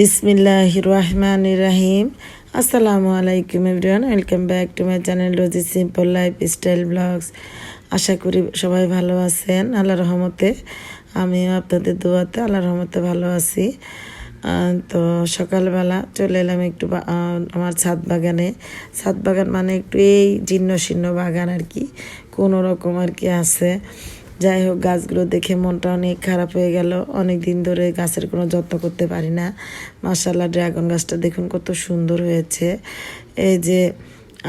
বিসমিল্লাহ রহমান রাহিম। আসসালামু আলাইকুম everyone, welcome back to my channel Rosie simple life style blogs. আশা করি সবাই ভালো আছেন আল্লাহ রহমতে। আমিও আপনাদের দোয়াতে আল্লাহ রহমতে ভালো আছি। তো সকালবেলা চলে এলাম একটু আমার ছাদ বাগানে। ছাদ বাগান মানে একটু এই জীর্ণ শীর্ণ বাগান আর কি, কোনো রকম আর কি আছে। যাই হোক, গাছগুলো দেখে মনটা অনেক খারাপ হয়ে গেল। অনেক দিন ধরে গাছের কোনো যত্ন করতে পারি না। মাসাল্লাহ ড্রাগন গাছটা দেখুন কত সুন্দর হয়েছে। এই যে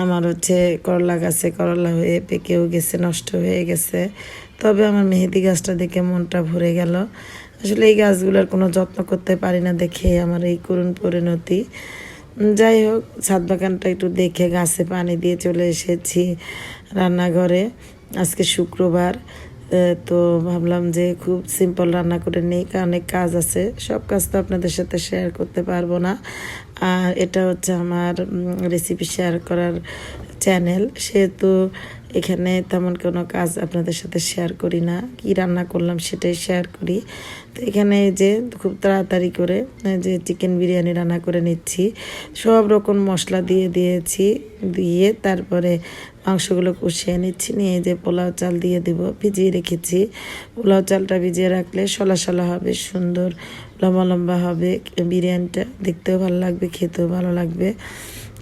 আমার হচ্ছে করলা গাছে করলা হয়ে পেকেও গেছে, নষ্ট হয়ে গেছে। তবে আমার মেহেদি গাছটা দেখে মনটা ভরে গেল। আসলে এই গাছগুলোর কোনো যত্ন করতে পারি না দেখে আমার এই করুণ পরিণতি। যাই হোক, ছাদ বাগানটা একটু দেখে গাছে পানি দিয়ে চলে এসেছি রান্নাঘরে। আজকে শুক্রবার তো ভাবলাম যে খুব সিম্পল রান্না করে নেই, অনেক কাজ আছে, সব কাজ তো আপনাদের সাথে শেয়ার করতে পারব না। আর এটা হচ্ছে আমার রেসিপি শেয়ার করার চ্যানেল সেহেতু এখানে তেমন কোনো কাজ আপনাদের সাথে শেয়ার করি না, কি রান্না করলাম সেটাই শেয়ার করি। তো এখানে যে খুব তাড়াতাড়ি করে যে চিকেন বিরিয়ানি রান্না করে নিচ্ছি, সব রকম মশলা দিয়ে দিয়েছি, দিয়ে তারপরে মাংসগুলো কষিয়ে নিচ্ছি, নিয়ে যে পোলাও চাল দিয়ে দেব, ভিজিয়ে রেখেছি। পোলাও চালটা ভিজিয়ে রাখলে সলা সলা হবে, সুন্দর লম্বা লম্বা হবে, বিরিয়ানিটা দেখতেও ভালো লাগবে, খেতেও ভালো লাগবে।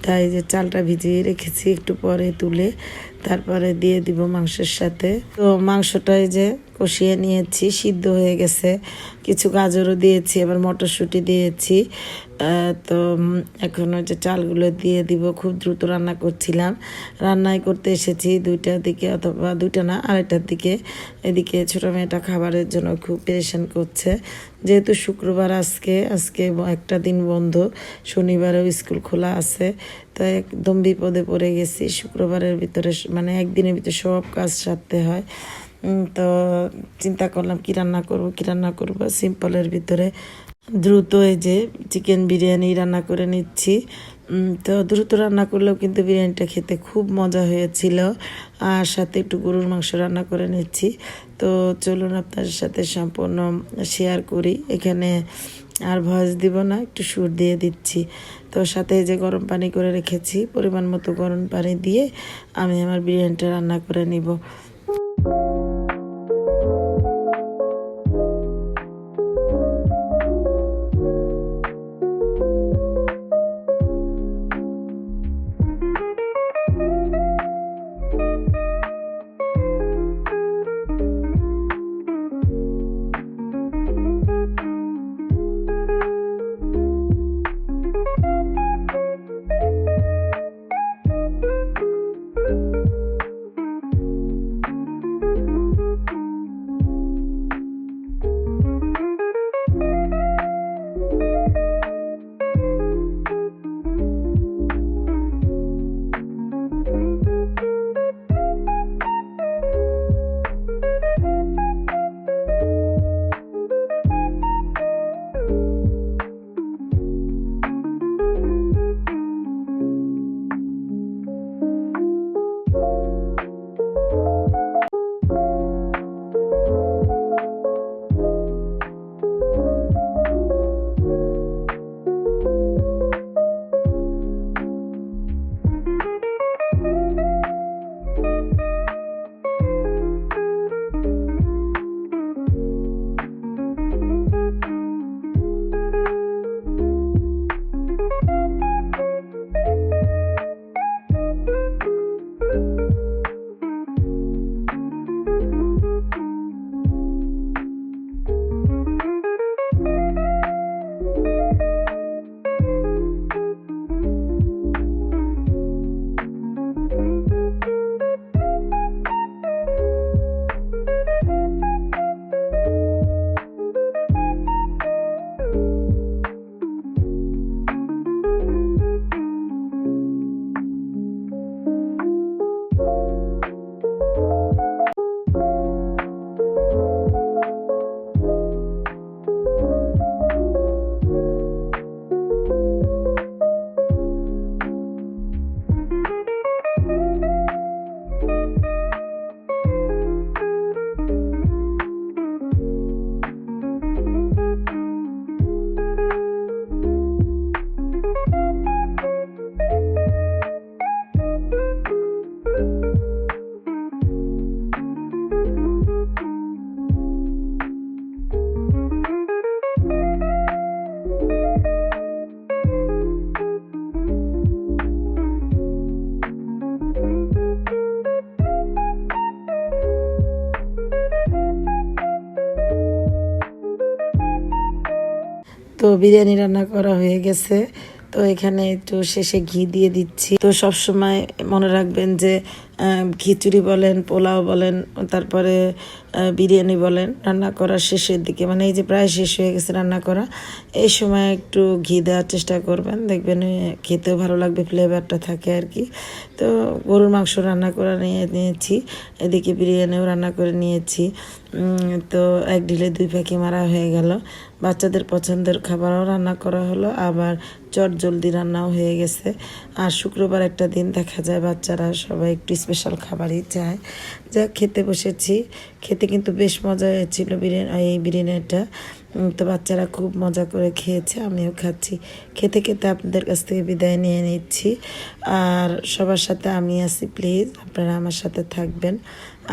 তাই যে চালটা ভিজিয়ে রেখেছি একটু পরে তুলে। তারপরে দিয়ে দিব মাংসের সাথে। তো মাংসটাই যে কষিয়ে নিয়েছি, সিদ্ধ হয়ে গেছে। কিছু গাজরও দিয়েছি, আবার মটরশুঁটি দিয়েছি। তো এখন ওই যে চালগুলো দিয়ে দিব, খুব দ্রুত রান্না করছিলাম। রান্নাই করতে এসেছি দুইটার দিকে অথবা দুইটা না, আড়াইটার দিকে। এদিকে ছোটো মেয়েটা খাবারের জন্য খুব পেরেশান করছে। যেহেতু শুক্রবার আজকে আজকে একটা দিন বন্ধ, শনিবারেও স্কুল খোলা আছে। তো একদম বিপদে পড়ে গেছি। শুক্রবারের ভিতরে মানে একদিনের ভিতরে সব কাজ সারতে হয়। তো চিন্তা করলাম, কি রান্না করব, কি রান্না করব? সিম্পলের ভিতরে দ্রুত এই যে চিকেন বিরিয়ানি রান্না করে নিচ্ছি। তো দ্রুত রান্না করলেও কিন্তু বিরিয়ানিটা খেতে খুব মজা হয়েছিল। আর সাথে একটু গরুর মাংস রান্না করে নিচ্ছি। তো চলুন আপনার সাথে সম্পূর্ণ শেয়ার করি। এখানে আর ভয়েস দিব না, একটু সুর দিয়ে দিচ্ছি। তো সাথে যে গরম পানি করে রেখেছি, পরিমাণ মতো গরম পানি দিয়ে আমি আমার বিরিয়ানিটা রান্না করে নিব। তো বিরিয়ানি রান্না করা হয়ে গেছে। তো এখানে একটু শেষে ঘি দিয়ে দিচ্ছি। তো সবসময় মনে রাখবেন যে খিচুড়ি বলেন, পোলাও বলেন, তারপরে বিরিয়ানি বলেন, রান্না করার শেষের দিকে মানে এই যে প্রায় শেষ হয়ে গেছে রান্না করা, এই সময় একটু ঘি দেওয়ার চেষ্টা করবেন, দেখবেন খেতেও ভালো লাগবে ফ্লেভারটা থাকে আর কি। তো গরুর মাংস রান্না করে নিয়ে নিয়েছি, এদিকে বিরিয়ানিও রান্না করে নিয়েছি। তো এক ঢিলে দুই পাখি মারা হয়ে গেল, বাচ্চাদের পছন্দের খাবারও রান্না করা হলো, আবার চট জলদি রান্নাও হয়ে গেছে। আর শুক্রবার একটা দিন দেখা যায় বাচ্চারা সবাই একটু স্পেশাল খাবারই চায় যা খেতে বসেছি, খেতে কিন্তু বেশ মজা হয়েছিল বিরিয়ানি, এই বিরিয়ানিটা। তো বাচ্চারা খুব মজা করে খেয়েছে, আমিও খাচ্ছি। খেতে খেতে আপনাদের কাছ থেকে বিদায় নিয়ে নিচ্ছি। আর সবার সাথে আমি আছি প্লিজ আপনারা আমার সাথে থাকবেন।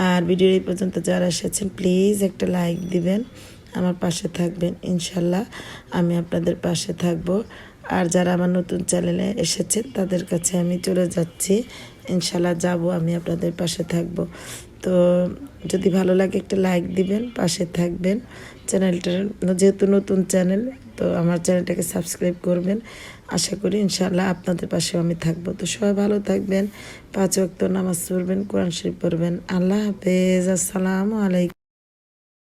আর ভিডিও এই পর্যন্ত যারা এসেছেন প্লিজ একটা লাইক দিবেন, আমার পাশে থাকবেন, ইনশাল্লাহ আমি আপনাদের পাশে থাকব। আর যারা আমার নতুন চ্যানেলে এসেছেন, তাদের কাছে আমি চলে যাচ্ছি। ইনশাল্লাহ যাব, আমি আপনাদের পাশে থাকব। তো যদি ভালো লাগে একটা লাইক দিবেন, পাশে থাকবেন চ্যানেলটার। যেহেতু নতুন চ্যানেল, তো আমার চ্যানেলটাকে সাবস্ক্রাইব করবেন। আশা করি ইনশাল্লাহ আপনাদের পাশেও আমি থাকব। তো সবাই ভালো থাকবেন, পাঁচ অক্ত নামাজ পড়বেন, কোরআন শরীফ পড়বেন। আল্লাহ হাফেজ, আসসালামু আলাইকুম।